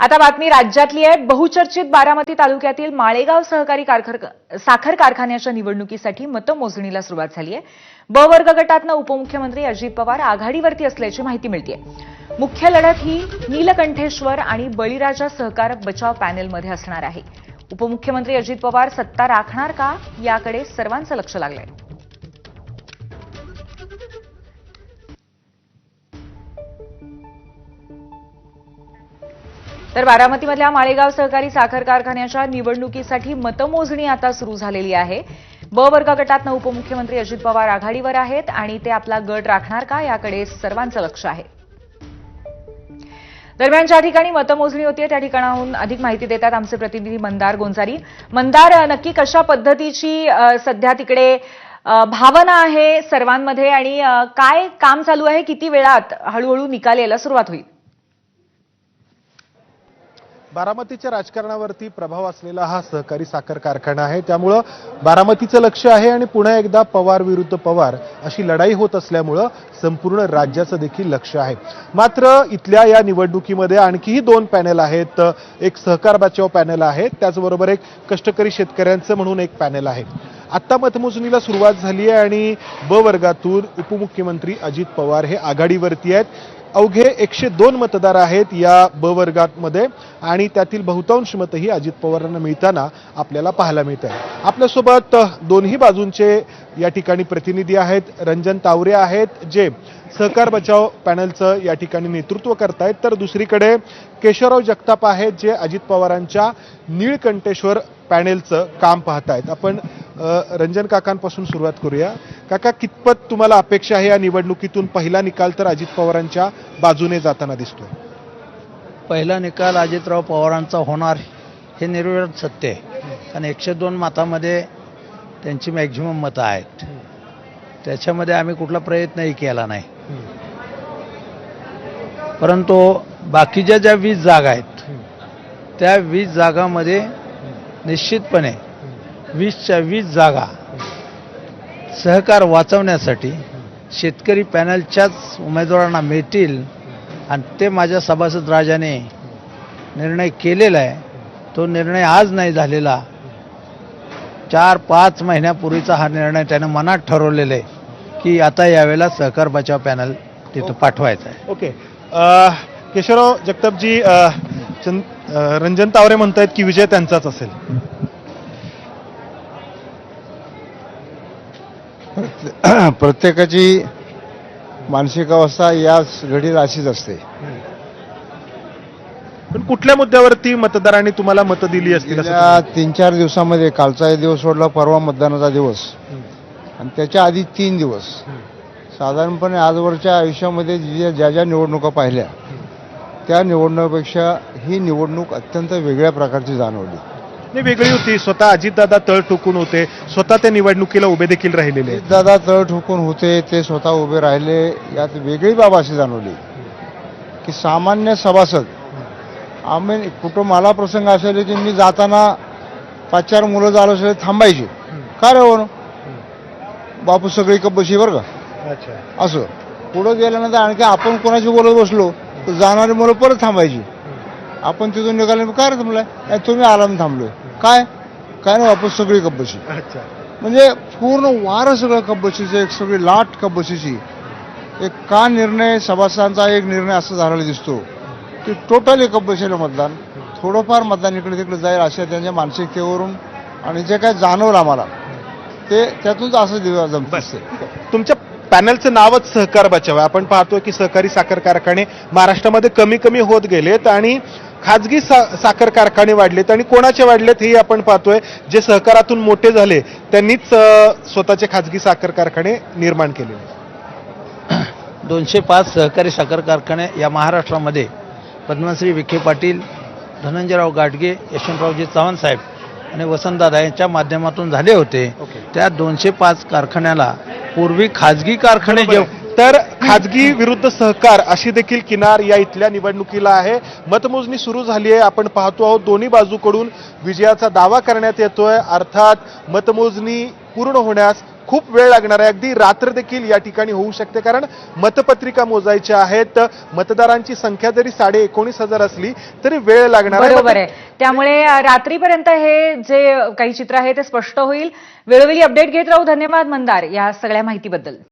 आता बातमी राज्यातली आहे. बहुचर्चित बारामती तालुक्यातील माळेगाव सहकारी कारखर साखर कारखान्याच्या निवडणुकीसाठी मतमोजणीला सुरुवात झाली आहे. ब वर्ग गटातनं उपमुख्यमंत्री अजित पवार आघाडीवरती असल्याची माहिती मिळते मुख्य लढत ही नीलकंठेश्वर आणि बळीराजा सहकार बचाव पॅनेलमध्ये असणार आहे. उपमुख्यमंत्री अजित पवार सत्ता राखणार का? याकडे सर्वांचं लक्ष लागलंय. तर बारामतीमधल्या माळेगाव सहकारी साखर कारखान्याच्या निवडणुकीसाठी मतमोजणी आता सुरू झालेली आहे. ब वर्ग गटातनं उपमुख्यमंत्री अजित पवार आघाडीवर आहेत आणि ते आपला गट राखणार का याकडे सर्वांचं लक्ष आहे. दरम्यान ज्या ठिकाणी मतमोजणी होतीये त्या ठिकाणाहून अधिक माहिती देतात आमचे प्रतिनिधी मंदार गोंजारी. मंदार नक्की कशा पद्धतीची सध्या तिकडे भावना आहे सर्वांमध्ये आणि काय काम चालू आहे? किती वेळात हळूहळू निकाल यायला सुरुवात होईल? बारामतीच्या राजकारणावरती प्रभाव असलेला हा सहकारी साखर कारखाना आहे. त्यामुळं बारामतीचं लक्ष आहे आणि पुन्हा एकदा पवार विरुद्ध पवार अशी लढाई होत असल्यामुळं संपूर्ण राज्याचं देखील लक्ष आहे. मात्र इथल्या या निवडणुकीमध्ये आणखीही दोन पॅनेल आहेत. एक सहकार बचाव पॅनेल आहे. त्याचबरोबर एक कष्टकरी शेतकऱ्यांचं म्हणून एक पॅनल आहे. आत्ता मतमोजणीला सुरुवात झाली आहे आणि ब वर्गातून उपमुख्यमंत्री अजित पवार हे आघाडीवरती आहेत. अवघे एकशे दोन मतदार आहेत या ब वर्गामध्ये आणि त्यातील बहुतांश मतही अजित पवारांना मिळताना आपल्याला पाहायला मिळत आहे आपल्यासोबत दोन्ही बाजूंचे या ठिकाणी प्रतिनिधी आहेत. रंजन तावरे आहेत जे सहकार बचाव पॅनलचं या ठिकाणी नेतृत्व करतायत. तर दुसरीकडे केशवराव जगताप आहेत जे अजित पवारांच्या नीळकंठेश्वर पॅनेलचं काम पाहतायत. आपण रंजन काकांपासून सुरुवात करूया. काका कितपत तुम्हाला अपेक्षा आहे या निवडणुकीतून पहिला निकाल तर अजित पवारांच्या बाजूने जाताना दिसतो पहिला निकाल अजितराव पवारांचा होणार हे निर्विरोध सत्य आहे. कारण एकशे दोन मतामध्ये त्यांची मॅक्झिमम मतं आहेत. त्याच्यामध्ये आम्ही कुठला प्रयत्नही केला नाही. परंतु बाकीच्या ज्या वीस जागा आहेत त्या वीस जागामध्ये निश्चितपणे वीसच्या वीस जागा सहकार वाचवण्यासाठी शेतकरी पॅनलच्याच उमेदवारांना मिळतील आणि ते माझ्या सभासद राजाने निर्णय केलेला आहे. तो निर्णय आज नाही झालेला. चार पाच महिन्यापूर्वीचा हा निर्णय त्यानं मनात ठरवलेला आहे की आता यावेळेला सहकार बचाव पॅनल तिथं पाठवायचं आहे. ओके. केशवराव जगतापजी चंद रंजन तावरे म्हणतायत की विजय त्यांचाच असेल. प्रत्येकाची मानसिक अवस्था या घडीत अशीच असते. पण कुठल्या मुद्द्यावरती मतदारांनी तुम्हाला मतं दिली असतील असं गेल्या तीन चार दिवसामध्ये कालचा एक दिवस सोडला परवा मतदानाचा दिवस. आणि त्याच्या आधी तीन दिवस. साधारणपणे आजवरच्या आयुष्यामध्ये ज्या ज्या ज्या निवडणुका पाहिल्या त्या निवडणुकीपेक्षा ही निवडणूक अत्यंत वेगळ्या प्रकारची जाणवली. वेगळी होती. स्वतः अजितदादा तळ ठोकून होते. स्वतः त्या निवडणुकीला उभे देखील राहिलेले. दादा तळ ठोकून होते ते स्वतः उभे राहिले. यात वेगळी बाब अशी जाणवली की सामान्य सभासद आम्ही कुठं मला प्रसंग असेल की मी जाताना पाच चार मुलं झालं असेल थांबायची. का रे हो बापू सगळी कब्बशी बरं का? अच्छा. असं. पुढं गेल्यानंतर आणखी आपण कोणाशी बोलत बसलो तर जाणारी मुलं परत थांबायची. आपण तिथून निघाले काय थांबलाय "नाही, तुम्ही आला मी थांबलोय. काय? काय नाही वापस सगळी कब्बशी. म्हणजे पूर्ण वारं सगळं कब्बशीचं एक सगळी लाट कब्बशीची. एक का निर्णय सभासदांचा एक निर्णय असं झालेला दिसतो. की टोटली कब्बशीला मतदान. थोडंफार मतदान इकडे तिकडे जाईल अशा त्यांच्या मानसिकतेवरून आणि जे काय जाणवलं आम्हाला ते त्यातूनच असं जमते तुमच्या पॅनलचं नावच सहकार बचाव. आहे आपण पाहतोय की सहकारी साखर कारखाने महाराष्ट्रामध्ये कमी कमी होत गेलेत आणि खाजगी सा- साखर कारखाने वाढलेत आणि कोणाचे वाढलेत हे आपण पाहतोय. जे सहकारातून मोठे झाले त्यांनीच स्वतःचे खाजगी साखर कारखाने निर्माण केले दोनशे पाच सहकारी साखर कारखाने या महाराष्ट्रामध्ये पद्मश्री विखे पाटील धनंजयराव गाडगे यशवंतरावजी चव्हाण साहेब आणि वसंतदादा यांच्या माध्यमातून झाले होते. ओके. त्या दोनशे पाच कारखान्याला पूर्वी खाजगी कारखाने जे तर खाजगी विरुद्ध सहकार अशी देखील किनार या इथल्या निवडणुकीला आहे. मतमोजणी सुरू झाली आहे. आपण पाहतो आहोत दोन्ही बाजूकडून विजयाचा दावा करण्यात येतोय. अर्थात मतमोजणी पूर्ण होण्यास खूप वेळ लागणार आहे. अगदी रात्र देखील या ठिकाणी होऊ शकते कारण मतपत्रिका मोजायच्या आहेत. मतदारांची संख्या जरी साडे एकोणीस हजार असली तरी वेळ लागणार आहे. बरोबर आहे. त्यामुळे रात्रीपर्यंत हे जे काही चित्र आहे ते स्पष्ट होईल. वेळोवेळी अपडेट घेत राहू. धन्यवाद मंदार या सगळ्या माहितीबद्दल.